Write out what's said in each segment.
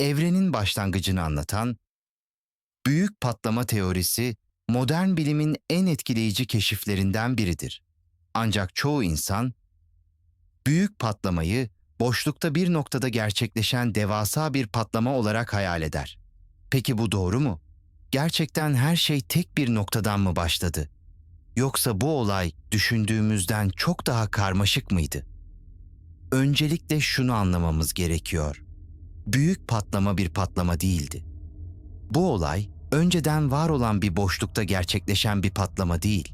evrenin başlangıcını anlatan büyük patlama teorisi modern bilimin en etkileyici keşiflerinden biridir. Ancak çoğu insan büyük patlamayı boşlukta bir noktada gerçekleşen devasa bir patlama olarak hayal eder. Peki bu doğru mu? Gerçekten her şey tek bir noktadan mı başladı? Yoksa bu olay düşündüğümüzden çok daha karmaşık mıydı? Öncelikle şunu anlamamız gerekiyor. Büyük patlama bir patlama değildi. Bu olay önceden var olan bir boşlukta gerçekleşen bir patlama değil.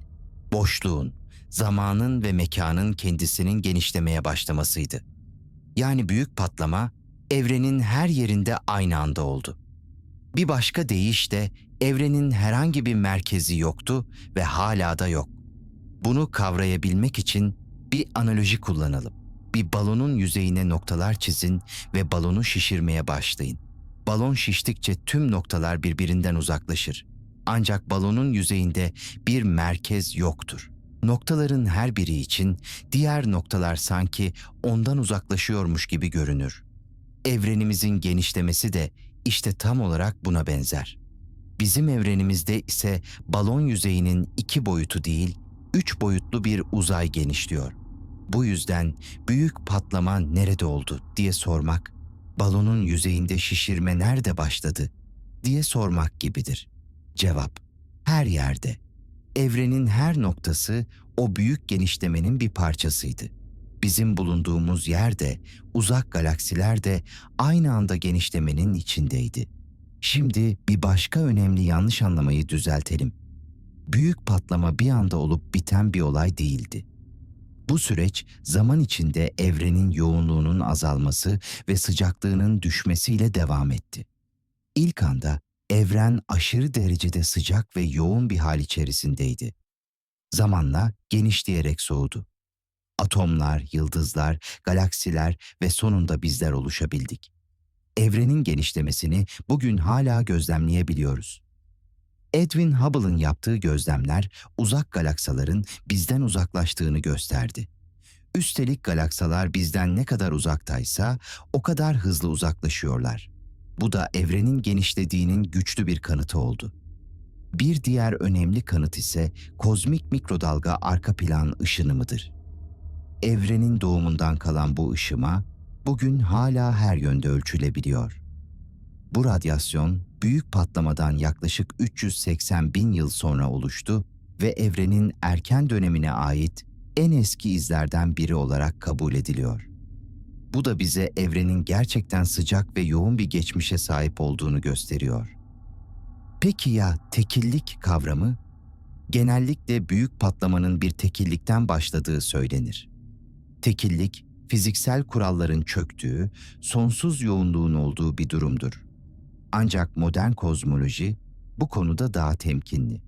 Boşluğun, zamanın ve mekanın kendisinin genişlemeye başlamasıydı. Yani büyük patlama evrenin her yerinde aynı anda oldu. Bir başka deyişle evrenin herhangi bir merkezi yoktu ve hala da yok. Bunu kavrayabilmek için bir analoji kullanalım. Bir balonun yüzeyine noktalar çizin ve balonu şişirmeye başlayın. Balon şiştikçe tüm noktalar birbirinden uzaklaşır. Ancak balonun yüzeyinde bir merkez yoktur. Noktaların her biri için diğer noktalar sanki ondan uzaklaşıyormuş gibi görünür. Evrenimizin genişlemesi de işte tam olarak buna benzer. Bizim evrenimizde ise balon yüzeyinin iki boyutu değil, üç boyutlu bir uzay genişliyor. Bu yüzden büyük patlama nerede oldu diye sormak, balonun yüzeyinde şişirme nerede başladı diye sormak gibidir. Cevap, her yerde. Evrenin her noktası o büyük genişlemenin bir parçasıydı. Bizim bulunduğumuz yer de, uzak galaksiler de aynı anda genişlemenin içindeydi. Şimdi bir başka önemli yanlış anlamayı düzeltelim. Büyük patlama bir anda olup biten bir olay değildi. Bu süreç zaman içinde evrenin yoğunluğunun azalması ve sıcaklığının düşmesiyle devam etti. İlk anda evren aşırı derecede sıcak ve yoğun bir hal içerisindeydi. Zamanla genişleyerek soğudu. Atomlar, yıldızlar, galaksiler ve sonunda bizler oluşabildik. Evrenin genişlemesini bugün hala gözlemleyebiliyoruz. Edwin Hubble'ın yaptığı gözlemler uzak galaksaların bizden uzaklaştığını gösterdi. Üstelik galaksalar bizden ne kadar uzaktaysa o kadar hızlı uzaklaşıyorlar. Bu da evrenin genişlediğinin güçlü bir kanıtı oldu. Bir diğer önemli kanıt ise kozmik mikrodalga arka plan ışınımıdır. Evrenin doğumundan kalan bu ışıma bugün hala her yönde ölçülebiliyor. Bu radyasyon büyük patlamadan yaklaşık 380 bin yıl sonra oluştu ve evrenin erken dönemine ait en eski izlerden biri olarak kabul ediliyor. Bu da bize evrenin gerçekten sıcak ve yoğun bir geçmişe sahip olduğunu gösteriyor. Peki ya tekillik kavramı? Genellikle büyük patlamanın bir tekillikten başladığı söylenir. Tekillik, fiziksel kuralların çöktüğü, sonsuz yoğunluğun olduğu bir durumdur. Ancak modern kozmoloji bu konuda daha temkinli.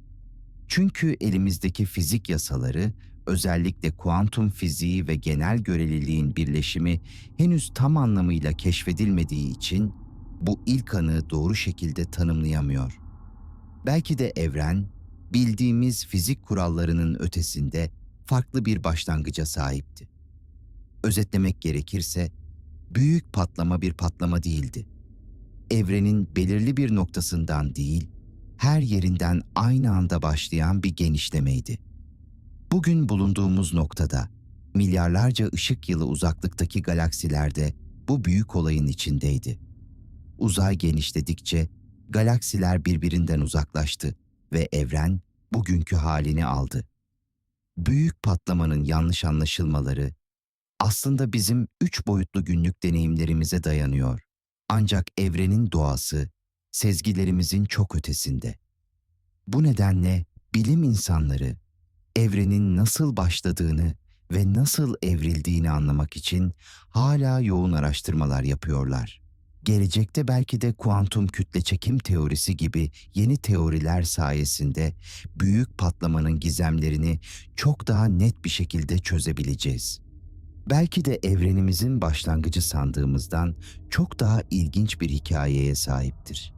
Çünkü elimizdeki fizik yasaları, özellikle kuantum fiziği ve genel göreliliğin birleşimi henüz tam anlamıyla keşfedilmediği için bu ilk anı doğru şekilde tanımlayamıyor. Belki de evren, bildiğimiz fizik kurallarının ötesinde farklı bir başlangıca sahipti. Özetlemek gerekirse, büyük patlama bir patlama değildi. Evrenin belirli bir noktasından değil, her yerinden aynı anda başlayan bir genişlemeydi. Bugün bulunduğumuz noktada, milyarlarca ışık yılı uzaklıktaki galaksilerde bu büyük olayın içindeydi. Uzay genişledikçe galaksiler birbirinden uzaklaştı ve evren bugünkü halini aldı. Büyük patlamanın yanlış anlaşılmaları aslında bizim üç boyutlu günlük deneyimlerimize dayanıyor. Ancak evrenin doğası sezgilerimizin çok ötesinde. Bu nedenle bilim insanları evrenin nasıl başladığını ve nasıl evrildiğini anlamak için hala yoğun araştırmalar yapıyorlar. Gelecekte belki de kuantum kütle çekim teorisi gibi yeni teoriler sayesinde büyük patlamanın gizemlerini çok daha net bir şekilde çözebileceğiz. Belki de evrenimizin başlangıcı sandığımızdan çok daha ilginç bir hikayeye sahiptir.